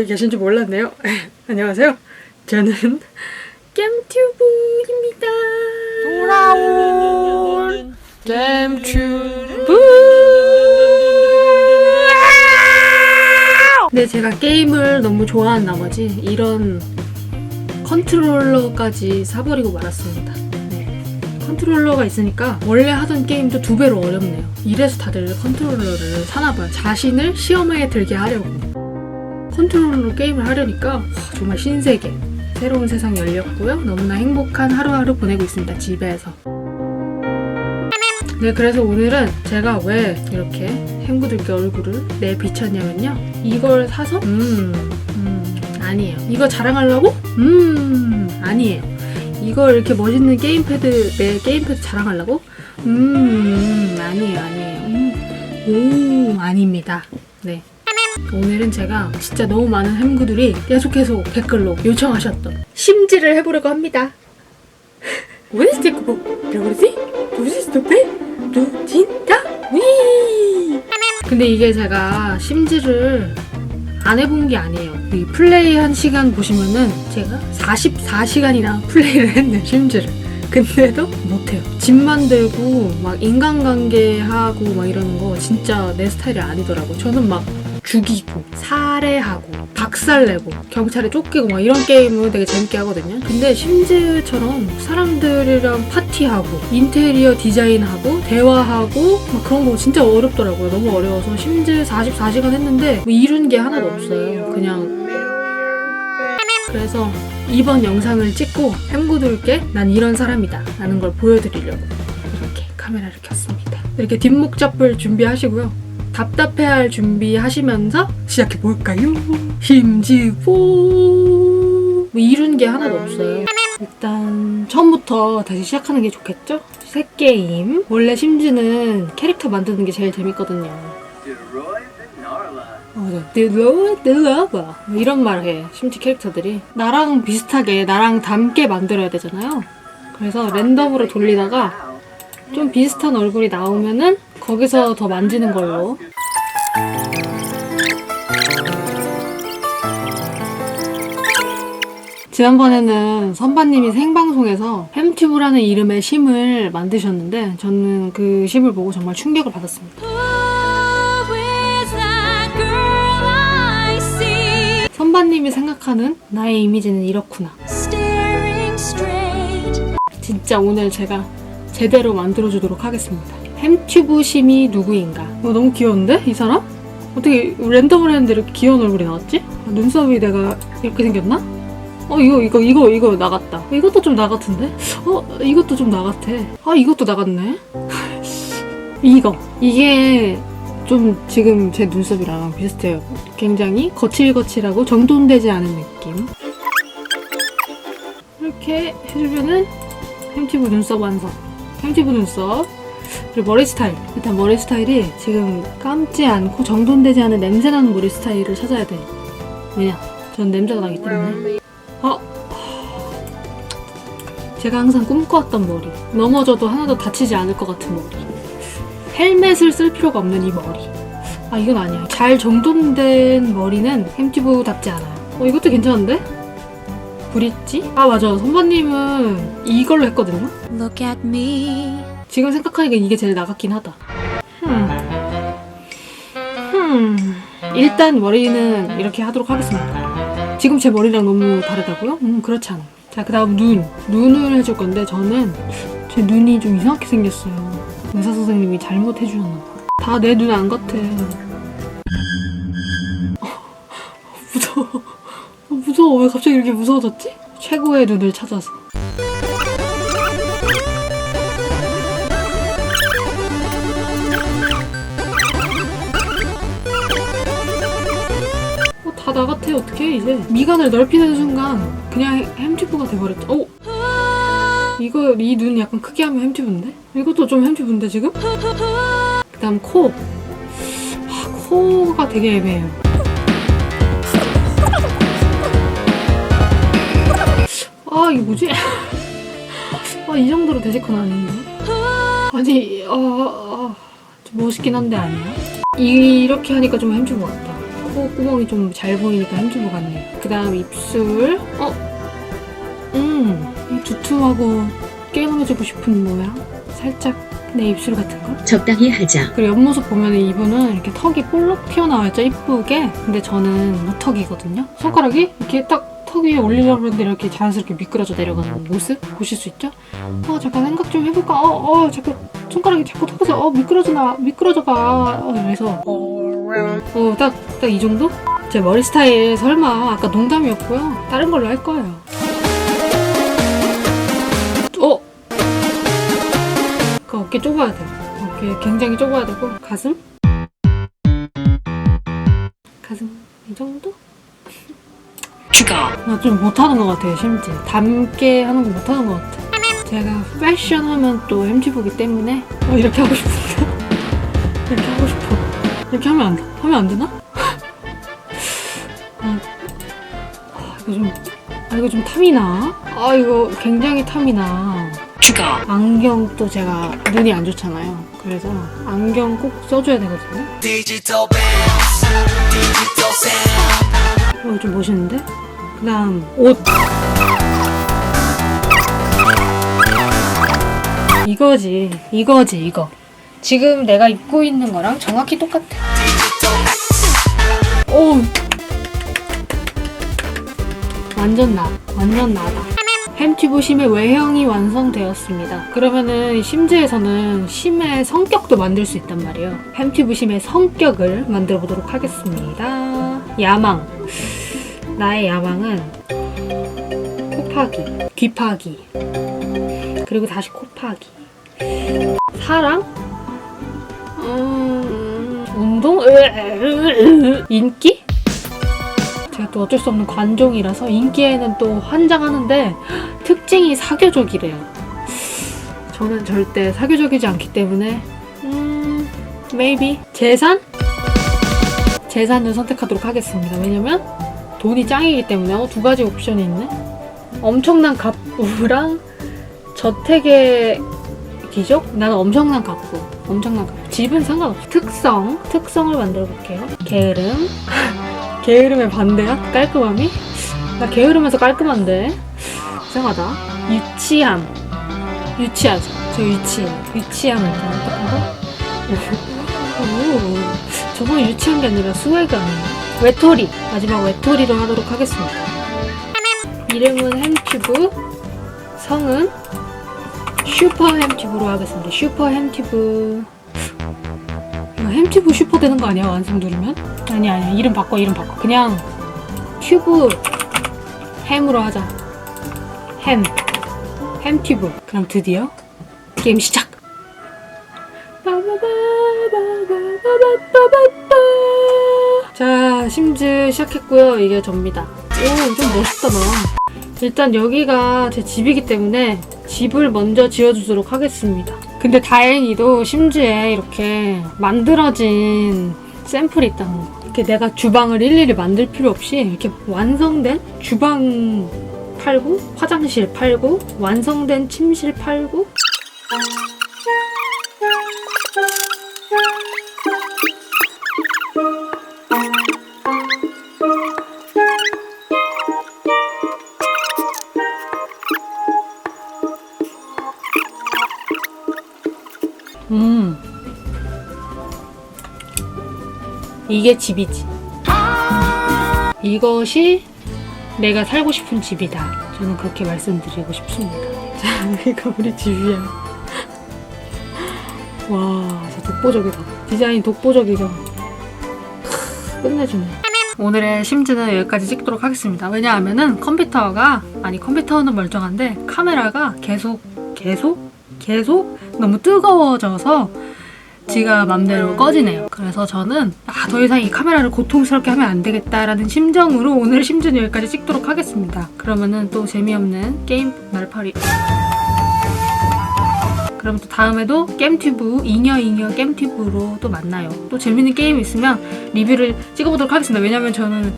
거기 계신 줄 몰랐네요. 안녕하세요. 저는 겜튜브입니다. 돌아온 겜튜브. 네, 제가 게임을 너무 좋아한 나머지 이런 컨트롤러까지 사버리고 말았습니다. 네. 컨트롤러가 있으니까 원래 하던 게임도 두 배로 어렵네요. 이래서 다들 컨트롤러를 사나봐요. 자신을 시험에 들게 하려고. 컨트롤러로 게임을 하려니까 와, 정말 신세계. 새로운 세상 열렸고요. 너무나 행복한 하루하루 보내고 있습니다. 집에서. 네, 그래서 오늘은 제가 왜 이렇게 행구들께 얼굴을 내비쳤냐면요. 이걸 사서, 음, 음, 아니에요. 이거 자랑하려고? 음, 아니에요. 이걸 이렇게 멋있는 게임패드, 내 게임패드 자랑하려고? 음, 아니에요, 아니에요. 음, 오, 아닙니다. 네. 오늘은 제가 진짜 너무 많은 햄구들이 계속해서 댓글로 요청하셨던 심지를 해보려고 합니다. The 뭐라고 그러지? 무슨 스토페? 루틴다? 위! 근데 이게 제가 심지를 안 해본 게 아니에요. 이 플레이 한 시간 보시면은 제가 44시간이나 플레이를 했네, 심지를. 근데도 못해요. 집 만들고 막 인간관계하고 막 이러는 거 진짜 내 스타일이 아니더라고. 저는 막 죽이고 살해하고 박살내고 경찰에 쫓기고 막 이런 게임을 되게 재밌게 하거든요. 근데 심즈처럼 사람들이랑 파티하고 인테리어 디자인하고 대화하고 막 그런 거 진짜 어렵더라고요. 너무 어려워서 심즈 44시간 했는데 뭐 이룬 게 하나도 없어요. 그냥 그래서 이번 영상을 찍고 햄구들께 난 이런 사람이다 라는 걸 보여드리려고 이렇게 카메라를 켰습니다. 이렇게 뒷목 잡을 준비하시고요. 답답해할 준비하시면서 시작해볼까요? 심지보 뭐 이룬 게 하나도 없어요. 일단 처음부터 다시 시작하는 게 좋겠죠? 새 게임. 원래 심지는 캐릭터 만드는 게 제일 재밌거든요. 맞아. 딜러, 딜러버. 이런 말을 해. 심지 캐릭터들이. 나랑 비슷하게, 나랑 닮게 만들어야 되잖아요. 그래서 랜덤으로 돌리다가 좀 비슷한 얼굴이 나오면은 거기서 더 만지는 걸로. 지난번에는 선반님이 생방송에서 햄튜브라는 이름의 심을 만드셨는데 저는 그 심을 보고 정말 충격을 받았습니다. 선반님이 생각하는 나의 이미지는 이렇구나. 진짜 오늘 제가 제대로 만들어주도록 하겠습니다. 햄튜브 심이 누구인가? 어, 너무 귀여운데? 이 사람? 어떻게 랜덤으로 했는데 이렇게 귀여운 얼굴이 나왔지? 아, 눈썹이 내가 이렇게 생겼나? 어 이거 이거 이거 이거 나갔다. 이것도 좀 나같은데? 어 이것도 좀 나같아. 아 이것도 나갔네. 이거 이게 좀 지금 제 눈썹이랑 비슷해요. 굉장히 거칠거칠하고 정돈되지 않은 느낌. 이렇게 해주면은 햄튜브 눈썹 완성. 햄튜브 눈썹. 그리고 머리 스타일. 일단 머리 스타일이 지금 감지 않고 정돈되지 않은 냄새나는 머리 스타일을 찾아야 돼. 왜냐? 전 냄새가 나기 때문에. 어? 제가 항상 꿈꿔왔던 머리. 넘어져도 하나도 다치지 않을 것 같은 머리. 헬멧을 쓸 필요가 없는 이 머리. 아, 이건 아니야. 잘 정돈된 머리는 햄튜브답지 않아요. 어, 이것도 괜찮은데? 브릿지? 아, 맞아. 선배님은 이걸로 했거든요? Look at me. 지금 생각하니까 이게 제일 나갔긴 하다. 흠. 흠. 일단 머리는 이렇게 하도록 하겠습니다. 지금 제 머리랑 너무 다르다고요? 음, 그렇지 않아. 자, 그 다음 눈. 눈을 해줄 건데, 저는 제 눈이 좀 이상하게 생겼어요. 의사 선생님이 잘못 해 주셨나 봐. 다 내 눈 안 같아. 무서워. 왜 갑자기 이렇게 무서워졌지? 최고의 눈을 찾아서. 어, 다 나 같아 어떡해 이제 미간을 넓히는 순간 그냥 햄튜브가 돼버렸죠 어? 이거 이 눈 약간 크게 하면 햄튜브인데? 이것도 좀 햄튜브인데 지금? 그 다음 코 아, 코가 되게 애매해요 아 이게 뭐지? 아 이 정도로 되지컨 아닌데 아니 어, 어, 좀 멋있긴 한데 아니야? 이렇게 하니까 좀 햄튜브 같다 콧구멍이 좀 잘 보이니까 햄튜브 같네요. 그 다음 입술. 어? 음, 이 두툼하고 깨물어지고 싶은 모양. 살짝 내 입술 같은 거. 적당히 하자. 그리고 옆모습 보면 이분은 이렇게 턱이 볼록 튀어나와있죠, 이쁘게. 근데 저는 무턱이거든요. 손가락이 이렇게 딱 턱 위에 올리려고 하는데 이렇게 자연스럽게 미끄러져 내려가는 모습 보실 수 있죠? 어, 잠깐 생각 좀 해볼까? 어, 어, 자꾸 손가락이 자꾸 턱에서 어, 미끄러져나, 미끄러져가. 어, 이래서. 어, 딱, 딱 이 정도? 제 머리 스타일 설마 아까 농담이었고요. 다른 걸로 할 거예요. 어? 그 어깨 좁아야 돼요. 어깨 굉장히 좁아야 되고 가슴? 가슴 이 정도? 나 좀 못하는 것 같아요 심지 담게 하는 거 못하는 것 같아 제가 패션 하면 또 MG보기 때문에 어, 이렇게 하고 싶은데 이렇게 하고 싶어 이렇게 하면 안 돼? 하면 안 되나? 아, 아, 이거 좀 아, 이거 좀 탐이 나? 아 이거 굉장히 탐이 나 안경도 제가 눈이 안 좋잖아요. 그래서 안경 꼭 써줘야 되거든요. 어, 좀 멋있는데? 그 다음, 옷. 이거지, 이거지, 이거. 지금 내가 입고 있는 거랑 정확히 똑같아. 오! 완전 나, 완전 나다. 햄튜브 심의 외형이 완성되었습니다. 그러면은 심즈에서는 심의 성격도 만들 수 있단 말이에요. 햄튜브 심의 성격을 만들어 보도록 하겠습니다. 야망. 나의 야망은 코파기, 귀파기, 그리고 다시 코파기. 사랑? 음, 운동? 인기? 제가 또 어쩔 수 없는 관종이라서 인기에는 또 환장하는데 특징이 사교적이래요. 저는 절대 사교적이지 않기 때문에 음, maybe 재산? 재산을 선택하도록 하겠습니다. 왜냐면 돈이 짱이기 때문에 어, 두 가지 옵션이 있네. 엄청난 갑부랑 저택의 기적? 나는 엄청난 갑부. 엄청난 갑부. 집은 상관없어. 특성. 특성을 만들어 볼게요. 게으름. 게으름의 반대야? 깔끔함이? 나 게으르면서 깔끔한데? 이상하다. 유치함. 유치하죠. 저 유치해. 유치함을 어떡한 거? 오, 저건 유치한 게 아니라 스웨가 아니에요. 외톨이. 마지막 외톨이로 하도록 하겠습니다. 이름은 햄튜브. 성은 슈퍼 햄튜브로 하겠습니다. 슈퍼 햄튜브. 이거 햄튜브 슈퍼 되는 거 아니야? 완성 누르면? 아니 아니 이름 바꿔 이름 바꿔. 그냥 튜브 햄으로 하자. 햄. 햄튜브. 그럼 드디어 게임 시작. 아 심즈 시작했고요. 이게 접니다. 오 좀 멋있다 나. 일단 여기가 제 집이기 때문에 집을 먼저 지어주도록 하겠습니다. 근데 다행히도 심즈에 이렇게 만들어진 샘플이 있다는 거. 이렇게 내가 주방을 일일이 만들 필요 없이 이렇게 완성된 주방 팔고, 화장실 팔고, 완성된 침실 팔고, 음. 이게 집이지. 이것이 내가 살고 싶은 집이다. 저는 그렇게 말씀드리고 싶습니다. 자, 이거 우리 집이야. 와, 진짜 독보적이다. 디자인 독보적이죠. 크, 끝내주네. 오늘의 심즈는 여기까지 찍도록 하겠습니다. 왜냐하면은 컴퓨터가, 아니 컴퓨터는 멀쩡한데 카메라가 계속, 계속, 계속 너무 뜨거워져서 지가 맘대로 꺼지네요. 그래서 저는 아, 더 이상 이 카메라를 고통스럽게 하면 안 되겠다라는 심정으로 오늘 심지는 여기까지 찍도록 하겠습니다. 그러면은 또 재미없는 게임 날파리. 그럼 또 다음에도 겜튜브 잉여 잉여 겜튜브로 또 만나요. 또 재밌는 게임 있으면 리뷰를 찍어보도록 하겠습니다. 왜냐면 저는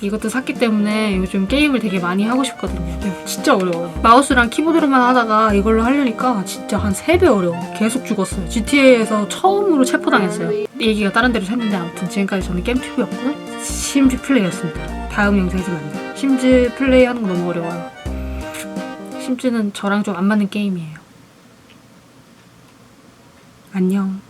이것도 샀기 때문에 요즘 게임을 되게 많이 하고 싶거든요. 진짜 어려워요. 마우스랑 키보드로만 하다가 이걸로 하려니까 진짜 한 3배 어려워. 계속 죽었어요. GTA에서 처음으로 체포당했어요. 얘기가 다른 데로 샜는데 아무튼 지금까지 저는 겜튜브였고 심즈 플레이였습니다. 다음 영상에서 만나요. 심즈 플레이 하는 거 너무 어려워요. 심즈는 저랑 좀 안 맞는 게임이에요. 안녕.